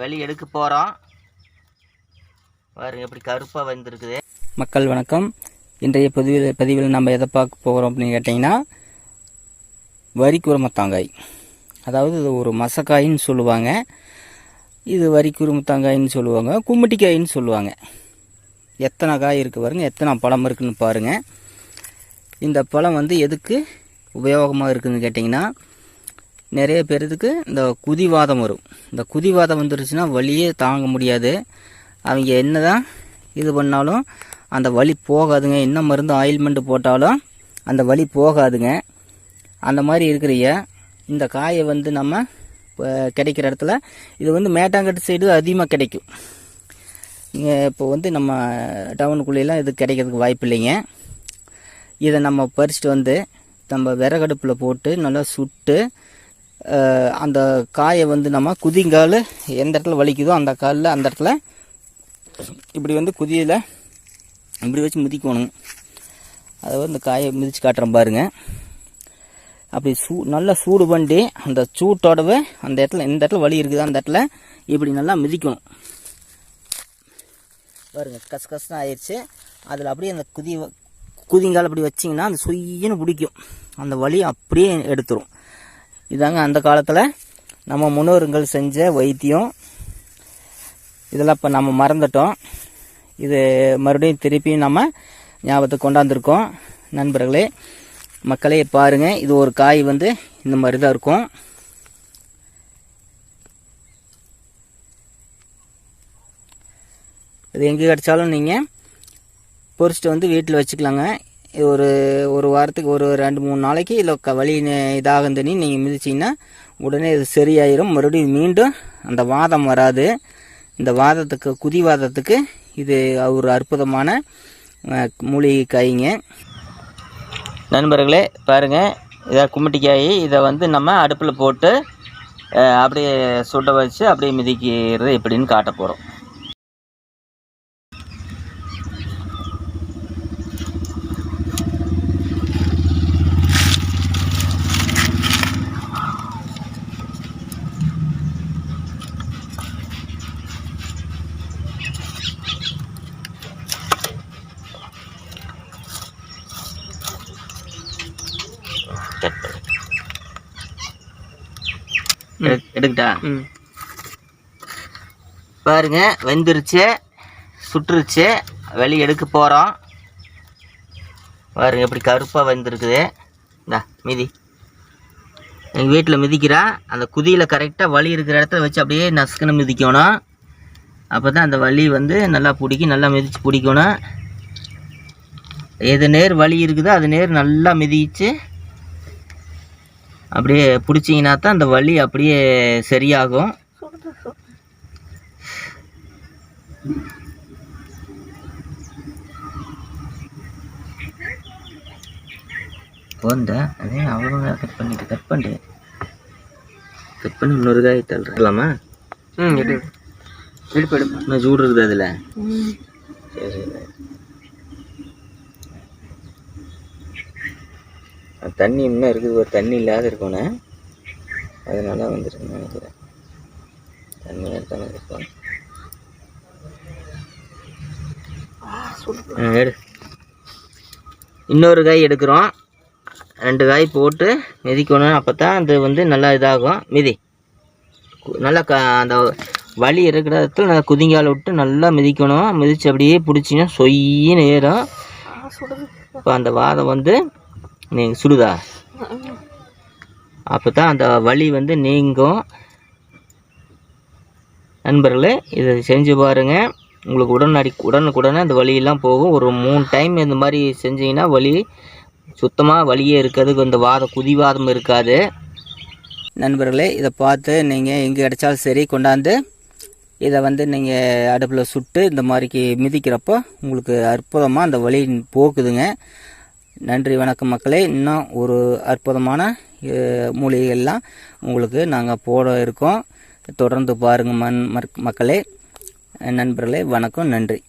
வெளி எடுக்க போகிறோம் பாருங்க எப்படி கருப்பாக வந்துருக்குது. மக்கள் வணக்கம். இன்றைய பதிவில் பதிவில் நம்ம எதை பார்க்க போகிறோம் அப்படின்னு கேட்டிங்கன்னா வரிக்குரமத்தாங்காய். அதாவது இது ஒரு மசக்காயின்னு சொல்லுவாங்க. இது வரிக்குருமத்தாங்காயின்னு சொல்லுவாங்க. கும்மிட்டிக்காயின்னு சொல்லுவாங்க. எத்தனை காய் இருக்குது பாருங்கள் எத்தனை பழம் இருக்குதுன்னு பாருங்கள் இந்த பழம் வந்து எதுக்கு உபயோகமாக இருக்குதுன்னு கேட்டிங்கன்னா நிறைய பேர்த்துக்கு இந்த குதிவாதம் வரும். இந்த குதிவாதம் வந்துருச்சுன்னா வலியே தாங்க முடியாது. அவங்க என்ன தான் இது பண்ணாலும் அந்த வலி போகாதுங்க. என்ன மருந்து ஆயில்மெண்ட் போட்டாலும் அந்த வலி போகாதுங்க. அந்த மாதிரி இருக்கிறைய இந்த காயை வந்து நம்ம இப்போ கிடைக்கிற இடத்துல இது வந்து மேட்டாங்கட்டு சைடு அதிகமாக கிடைக்கும். இங்கே இப்போ வந்து நம்ம டவுனுக்குள்ளேலாம் இது கிடைக்கிறதுக்கு வாய்ப்பு இல்லைங்க. இதை நம்ம பறிச்சுட்டு வந்து நம்ம விறகடுப்பில் போட்டு நல்லா சுட்டு அந்த காயை வந்து நம்ம குதிங்கால் எந்த இடத்துல வலிக்குதோ அந்த காலில் அந்த இடத்துல இப்படி வந்து குதியில் இப்படி வச்சு மிதிக்கணும். அதை வந்து இந்த காயை மிதித்து காட்டுறேன் பாருங்கள் அப்படி சூ நல்லா சூடு பண்ணி அந்த சூட்டோடவே அந்த இடத்துல எந்த இடத்துல வலி இருக்குது அந்த இடத்துல இப்படி நல்லா மிதிக்கணும். பாருங்கள் கஸ் கஸ்னு ஆயிடுச்சு. அதில் அப்படியே அந்த குதி குதிங்கால் அப்படி வச்சிங்கன்னா அந்த சொய்யன்னு பிடிக்கும். அந்த வலி அப்படியே எடுத்துரும். இதாங்க அந்த காலத்தில் நம்ம முன்னோருங்கள் செஞ்ச வைத்தியம். இதெல்லாம் இப்போ நம்ம மறந்துட்டோம். இது மறுபடியும் திருப்பியும் நம்ம ஞாபகத்துக்கு கொண்டாந்துருக்கோம். நண்பர்களே மக்களே பாருங்கள் இது ஒரு காய் வந்து இந்த மாதிரி தான் இருக்கும். இது எங்கே கிடைச்சாலும் நீங்கள் பொறிச்சிட்டு வந்து வீட்டில் வச்சுக்கலாங்க. ஒரு ஒரு வாரத்துக்கு ஒரு ரெண்டு மூணு நாளைக்கு இல்லை க வலி இதாக இதாகுதுன்னு நீங்கள் மிதிச்சிங்கன்னா உடனே இது சரியாயிரும். மறுபடியும் மீண்டும் அந்த வாதம் வராது. இந்த வாதத்துக்கு குதி வாதத்துக்கு இது ஒரு அற்புதமான மூலிகை காய்ங்க. நண்பர்களே பாருங்கள் இதை கும்மிட்டிக்காய் இதை வந்து நம்ம அடுப்பில் போட்டு அப்படியே சுட வச்சு அப்படியே மிதிக்கிறது எப்படின்னு காட்ட போகிறோம் எடுக்கட்டா? பாருங்க வெந்துருச்சு சுட்டுருச்சு வெளியே எடுக்க போகிறோம் பாருங்க எப்படி கருப்பாக வெந்திருக்குது. இந்தா மிதி. எங்கள் வீட்டில் மிதிக்கிறா. அந்த குதியில் கரெக்டாக வலி இருக்கிற இடத்துல வச்சு அப்படியே நசுக்குன்னு மிதிக்கணும். அப்போ தான் அந்த வலி வந்து நல்லா பிடிக்கும் நல்லா மிதித்து பிடிக்கணும். எது நேர் வலி இருக்குதோ அது நேர் நல்லா மிதிச்சு அப்படியே பிடிச்சிங்கன்னா தான் அந்த வலி அப்படியே சரியாகும். போந்த அதே அவ்வளோ கட் பண்ணிட்டு கட் பண்ணிட்டு கட் பண்ணி இன்னொரு காய் தள்ளுறலாமா? ம் எடு எடுப்பு எடுப்பு இன்னும் சூடு இருக்குது அதில். சரி சரி அது தண்ணி இன்னும் இருக்குது ஒரு தண்ணி இல்லாத இருக்கணும் அதனால வந்துருக்குன்னு நினைக்கிறேன். தண்ணி எடுத்தானே இருக்கும். எடு இன்னொரு காய் எடுக்கிறோம். ரெண்டு காய் போட்டு மிதிக்கணும். அப்போ தான் அது வந்து நல்லா இதாகும். மிதி. நல்லா க அந்த வலி இருக்கிற இடத்துல நல்லா குதிங்கால விட்டு நல்லா மிதிக்கணும். மிதிச்சு அப்படியே பிடிச்சிங்கன்னா சொய்யின்னு ஏறும். இப்போ அந்த வாதம் வந்து நீங்கள் சுடுதா? அப்போ தான் அந்த வலி வந்து நீங்கும். நண்பர்களே இதை செஞ்சு பாருங்கள் உங்களுக்கு உடனடி உடனுக்குடனே அந்த வலியெல்லாம் போகும். ஒரு மூணு டைம் இந்த மாதிரி செஞ்சீங்கன்னா வலி சுத்தமாக வலியே இருக்காது. இந்த வாதம் குதிவாதம் இருக்காது. நண்பர்களே இதை பார்த்து நீங்கள் எங்கே கிடைச்சாலும் சரி கொண்டாந்து இதை வந்து நீங்கள் அடுப்பில் சுட்டு இந்த மாதிரிக்கு மிதிக்கிறப்போ உங்களுக்கு அற்புதமாக அந்த வலி போக்குதுங்க நன்றி வணக்கம் மக்களே. இன்னும் ஒரு அற்புதமான மூலிகைகள்லாம் உங்களுக்கு நாங்கள் போட இருக்கோம். தொடர்ந்து பாருங்கள் மண் மக்- மக்களே. நண்பர்களே வணக்கம் நன்றி.